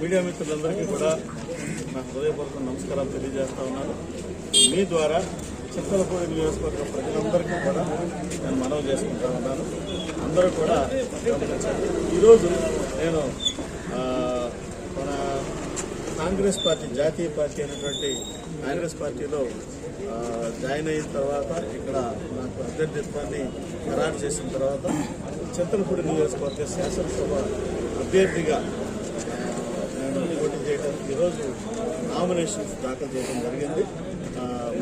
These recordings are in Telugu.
मीडिया मित्र हृदयपूर्वक नमस्कार द्वारा చిత్తలపూడి నియోజకవర్గ ప్రజలందరికీ కూడా నేను మనవి చేసుకుంటా ఉన్నాను. అందరూ కూడా ఈరోజు నేను మన కాంగ్రెస్ పార్టీ జాతీయ పార్టీ అయినటువంటి కాంగ్రెస్ పార్టీలో జాయిన్ అయిన తర్వాత ఇక్కడ నాకు అభ్యర్థిత్వాన్ని ఖరారు చేసిన తర్వాత చింతలపూడి నియోజకవర్గ శాసనసభ అభ్యర్థిగా నేను పోటీ చేయడానికి ఈరోజు నామినేషన్స్ దాఖలు చేయడం జరిగింది.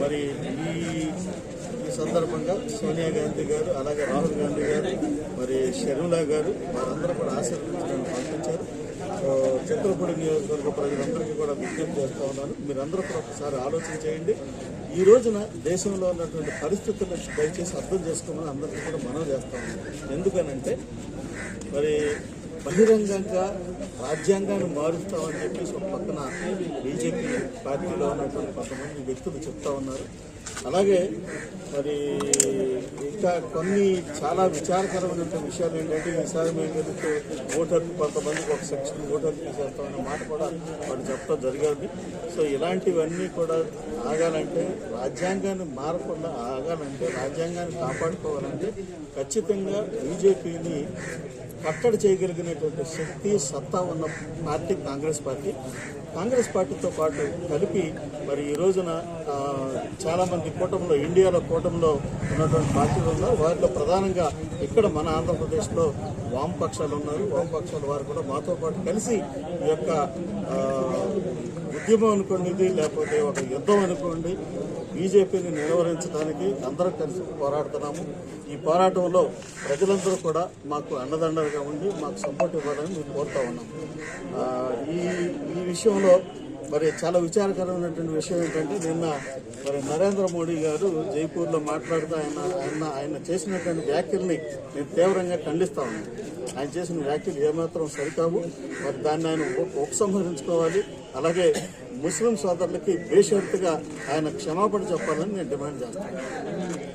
మరి ఈ ఈ సందర్భంగా సోనియా గాంధీ గారు అలాగే రాహుల్ గాంధీ గారు మరి షర్మిలా గారు వారందరూ కూడా ఆశీర్వదించడానికి పంపించారు చిత్రపూడి నియోజకవర్గ ప్రజలందరికీ కూడా విజ్ఞప్తి చేస్తూ ఉన్నాను. మీరందరూ కూడా ఒకసారి ఆలోచన చేయండి. ఈ రోజున దేశంలో ఉన్నటువంటి పరిస్థితులను దయచేసి అర్థం చేసుకోమని అందరికీ కూడా మనం చేస్తా ఉన్నాం ఎందుకనంటే మరి బహిరంగంగా రాజ్యాంగాన్ని మారుస్తామని చెప్పేసి ఒక పక్కన బీజేపీ పార్టీలో ఉన్నటువంటి కొంతమంది వ్యక్తులు చెప్తా ఉన్నారు. అలాగే మరి ఇంకా కొన్ని చాలా విచారకరమైన విషయాలు ఏంటంటే ఈసారి మేము గెలిస్తే ఓటర్ కొంతమందికి ఒక సెక్షన్ ఓటర్ తీసేస్తామనే మాట కూడా వాళ్ళు చెప్పడం జరిగింది. సో ఇలాంటివన్నీ కూడా ఆగాలంటే రాజ్యాంగాన్ని మారకుండా ఆగాలంటే రాజ్యాంగాన్ని కాపాడుకోవాలంటే ఖచ్చితంగా బీజేపీని కట్టడి చేయగలిగినటువంటి శక్తి సత్తా ఉన్న పార్టీ కాంగ్రెస్ పార్టీ. కాంగ్రెస్ పార్టీతో పాటు కలిపి మరి ఈ రోజున చాలామంది చాలా కూటమిలో ఇండియాలో కూటమిలో ఉన్నటువంటి పార్టీలు ఉన్నారు వారిలో ప్రధానంగా ఇక్కడ మన ఆంధ్రప్రదేశ్లో వామపక్షాలు ఉన్నారు. వామపక్షాల వారు కూడా మాతో పాటు కలిసి ఈ యొక్క ఉద్యమం అనుకోండి లేకపోతే ఒక యుద్ధం అనుకోండి బీజేపీని నిర్వహించడానికి అందరం కలిసి పోరాడుతున్నాము. ఈ పోరాటంలో ప్రజలందరూ కూడా మాకు అండదండలుగా ఉండి మాకు సపోర్ట్ ఇవ్వాలని మేము కోరుతా ఉన్నాం ఈ ఈ విషయంలో మరి చాలా విచారకరమైనటువంటి విషయం ఏంటంటే నిన్న మరి నరేంద్ర మోడీ గారు జైపూర్లో మాట్లాడుతూ ఆయన ఆయన ఆయన చేసినటువంటి వ్యాఖ్యల్ని నేను తీవ్రంగా ఖండిస్తా ఉన్నాను. ఆయన చేసిన వ్యాఖ్యలు ఏమాత్రం సరికావు. మరి దాన్ని ఆయన ఉప- ఉపసంహరించుకోవాలి. అలాగే ముస్లిం సోదరులకి బేషరతుగా ఆయన క్షమాపణ చెప్పాలని నేను డిమాండ్ చేస్తాను.